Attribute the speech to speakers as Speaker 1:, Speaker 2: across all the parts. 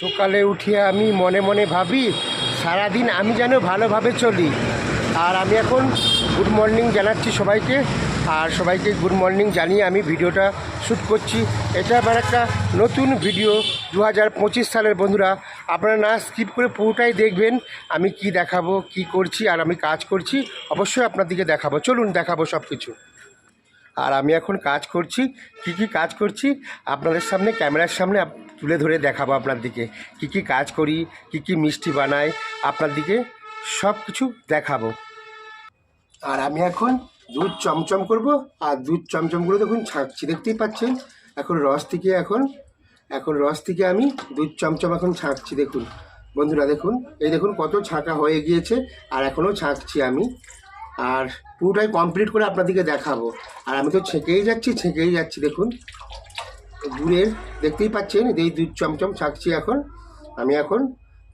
Speaker 1: সকালে উঠিয়ে আমি মনে মনে ভাবি, সারাদিন আমি যেন ভালোভাবে চলি। আর আমি এখন গুড মর্নিং জানাচ্ছি সবাইকে, আর সবাইকে গুড মর্নিং জানিয়ে আমি ভিডিওটা শ্যুট করছি। এটা আমার একটা নতুন ভিডিও দু হাজার পঁচিশ সালের বন্ধুরা, আপনারা না স্কিপ করে পুরোটাই দেখবেন, আমি কি দেখাবো, কি করছি, আর আমি কাজ করছি, অবশ্যই আপনাদেরকে দেখাবো। চলুন দেখাবো সব কিছু আর আমি এখন কাজ করছি, কি কি কাজ করছি, আপনাদের সামনে, ক্যামেরার সামনে তুলে ধরে দেখাবো আপনার দিকে। কি কি কাজ করি, কি কি মিষ্টি বানাই, আপনার দিকে সব কিছু দেখাবো। আর আমি এখন দুধ চমচম করব, আর দুধ চমচম করে দেখুন ছাঁকছি, দেখতেই পাচ্ছেন? এখন রস থেকে এখন এখন রস থেকে আমি দুধ চমচম এখন ছাঁকছি, দেখুন। বন্ধুরা দেখুন, এই দেখুন কত ছাঁকা হয়ে গিয়েছে, আর এখনও ছাঁকছি আমি। আর পুরোটাই কমপ্লিট করে আপনাদেরকে দেখাবো। আর আমি তো ছেঁকেই যাচ্ছি ছেঁকেই যাচ্ছি, দেখুন। গুড়ের দেখতেই পাচ্ছেন, এই দুধ চমচম ছাঁকছি এখন। আমি এখন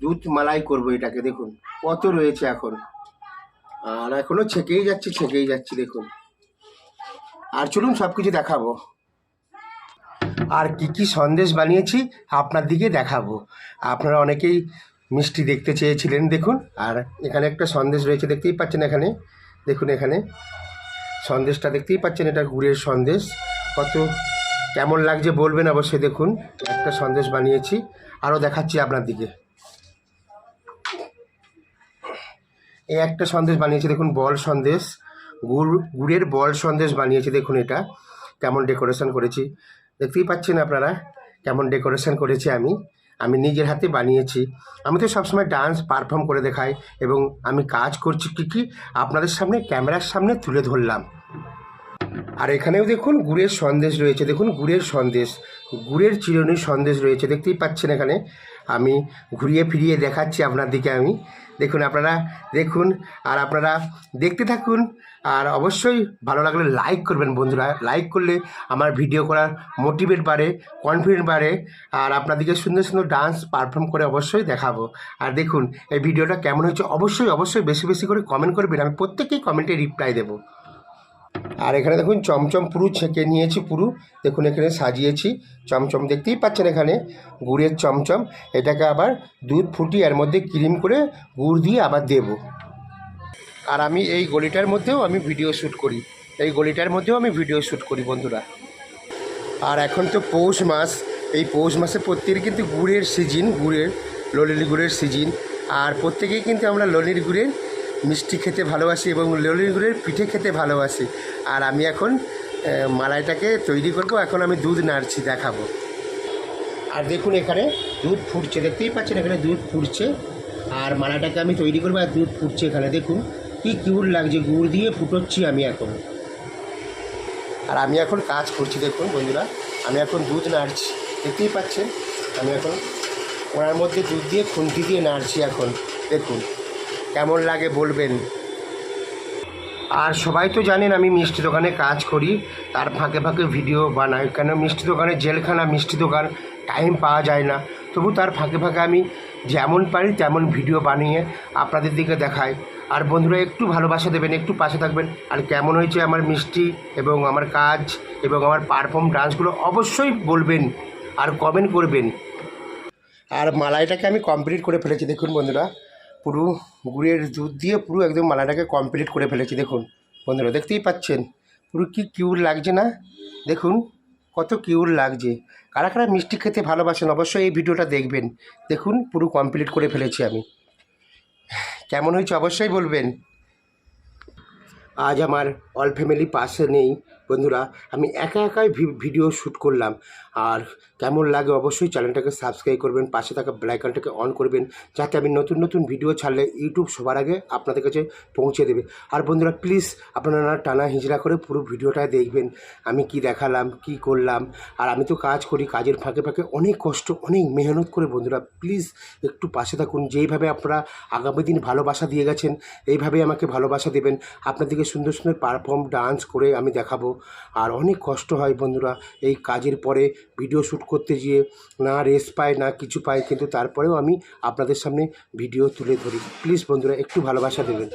Speaker 1: দুধ মালাই করব এটাকে, দেখুন। কত রয়েছে এখন। আর এখনও ছেঁকেই যাচ্ছি ছেঁকেই যাচ্ছি, দেখুন। আর চলুন সব কিছু দেখাবো। আর কি কি সন্দেশ বানিয়েছি আপনার দিকে দেখাবো। আপনারা অনেকেই মিষ্টি দেখতে চেয়েছিলেন, দেখুন। আর এখানে একটা সন্দেশ রয়েছে, দেখতেই পাচ্ছেন এখানে। দেখুন এখানে। সন্দেশটা দেখতেই পাচ্ছেন, এটা গুড়ের সন্দেশ। কত কেমন লাগছে বলবেন অবশ্যই দেখুন। একটা সন্দেশ বানিয়েছি। আরও দেখাচ্ছি আপনার দিকে। এই একটা সন্দেশ বানিয়েছি, দেখুন, বল সন্দেশ। গুড়, গুড়ের বল সন্দেশ বানিয়েছি, দেখুন এটা। কেমন ডেকোরেশন করেছি। দেখতেই পাচ্ছেন আপনারা, কেমন ডেকোরেশন করেছি আমি। আমি নিজের হাতে বানিয়েছি। আমি তো সবসময় ডান্স পারফর্ম করে দেখাই এবং আমি কাজ করছি। কী কী? আপনাদের সামনে, ক্যামেরার সামনে তুলে ধরলাম। আর এখানেও দেখুন গুড়ের সন্দেশ রয়েছে। দেখুন গুড়ের সন্দেশ, গুড়ের চিরুনির সন্দেশ রয়েছে। দেখতেই পাচ্ছেন এখানে। আমি ঘুরিয়ে ফিরিয়ে দেখাচ্ছি আপনার দিকে আমি। দেখুন আপনারা, দেখুন আর আপনারা দেখতে থাকুন। আর অবশ্যই ভালো লাগলে লাইক করবেন বন্ধুরা। লাইক করলে আমার ভিডিও করার মোটিভেট বাড়ে কনফিডেন্ট বাড়ে। আর আপনাদেরকে সুন্দর সুন্দর ডান্স পারফর্ম করে অবশ্যই দেখাবো। আর দেখুন, এই ভিডিওটা কেমন হচ্ছে অবশ্যই অবশ্যই বেশি বেশি করে কমেন্ট করবেন। আমি প্রত্যেকেই কমেন্টে রিপ্লাই দেবো। আর এখানে দেখুন চমচম পুরু ছেঁকে নিয়েছি পুরু। দেখুন এখানে সাজিয়েছি। চমচম দেখতেই পাচ্ছেন এখানে গুড়ের চমচম। এটাকে আবার দুধ ফুটিয়ে এর মধ্যে ক্রিম করে গুড় দিয়ে আবার দেব। আর আমি এই গলিটার মধ্যেও আমি ভিডিও শ্যুট করি। এই গলিটার মধ্যেও আমি ভিডিও শ্যুট করি বন্ধুরা। আর এখন তো পৌষ মাস। এই পৌষ মাসে প্রত্যেকের কিন্তু গুড়ের সিজন, গুড়ের ললির গুড়ের সিজন। আর প্রত্যেকেই কিন্তু আমরা ললির গুড়ের মিষ্টি খেতে ভালোবাসি এবং ললির গুড়ের পিঠে খেতে ভালোবাসি। আর আমি এখন মালাইটাকে তৈরি করব, এখন আমি দুধ নাড়ছি, দেখাবো। আর দেখুন এখানে দুধ ফুটছে, দেখতেই পাচ্ছেন এখানে দুধ ফুটছে। আর মালাটাকে আমি তৈরি করব আর দুধ ফুটছে এখানে, দেখুন কি কিউট লাগছে, গুড় দিয়ে ফুটোচ্ছি আমি এখন। আর আমি এখন কাজ করছি, দেখুন বন্ধুরা, আমি এখন দুধ নাড়ছি, দেখতেই পাচ্ছেন? আমি এখন ওনার মধ্যে দুধ দিয়ে খুন্তি দিয়ে নাড়ছি এখন, দেখুন। কেমন লাগে বলবেন? আর সবাই তো জানেন আমি মিষ্টি দোকানে কাজ করি, তার ফাঁকে ফাঁকে ভিডিও বানাই। কেন মিষ্টি দোকানে জেলখানা, মিষ্টি দোকান টাইম পাওয়া যায় না। তবু তার ফাঁকে ফাঁকে আমি যেমন পারি তেমন ভিডিও বানিয়ে আপনাদের দিকে দেখাই। আর বন্ধুরা, একটু ভালোবাসা দেবেন, একটু পাশে থাকবেন। আর কেমন হয়েছে আমার মিষ্টি এবং আমার কাজ এবং আমার পারফর্ম ডান্সগুলো অবশ্যই বলবেন আর কমেন্ট করবেন। আর মালাইটাকে আমি কমপ্লিট করে ফেলেছি, দেখুন বন্ধুরা। পুরো গুড়ের দুধ দিয়ে পুরো একদম মালাটাকে কমপ্লিট করে ফেলেছি, দেখুন। বন্ধুরা, দেখতেই পাচ্ছেন? পুরো কি কিউর লাগছে না? দেখুন, কত কিউর লাগছে। কারা কারা মিষ্টি খেতে ভালোবাসেন, অবশ্যই এই ভিডিওটা দেখবেন। দেখুন, পুরো কমপ্লিট করে ফেলেছি আমি। কেমন হয়েছে অবশ্যই বলবেন। আজ আমার অল ফ্যামিলি পাশে নেই। বন্ধুরা, আমি একা একাই ভিডিও শ্যুট করলাম। আর কেমন লাগে অবশ্যই চ্যানেলটাকে সাবস্ক্রাইব করবেন, পাশে থাকা ব্লাইকনটাকে অন করবেন, যাতে আমি নতুন নতুন ভিডিও ছাড়লে ইউটিউব সবার আগে আপনাদের কাছে পৌঁছে দেবে। আর বন্ধুরা প্লিজ আপনারা টানা হিজড়া করে পুরো ভিডিওটা দেখবেন, আমি কি দেখালাম, কি করলাম। আর আমি তো কাজ করি, কাজের ফাঁকে ফাঁকে অনেক কষ্ট, অনেক মেহনত করে বন্ধুরা প্লিজ একটু পাশে থাকুন। যেইভাবে আপনারা আগামী দিন ভালোবাসা দিয়ে গেছেন, এইভাবেই আমাকে ভালোবাসা দেবেন। আপনাদেরকে সুন্দর সুন্দর পারফর্ম ডান্স করে আমি দেখাবো। আর অনেক কষ্ট হয় বন্ধুরা এই কাজের পরে ভিডিও শ্যুট করতে গিয়ে। না রেস্ট পায়, না কিছু পায়, কিন্তু তারপরেও আমি আপনাদের সামনে ভিডিও তুলে ধরি। প্লিজ বন্ধুরা, একটু ভালোবাসা দেবেন।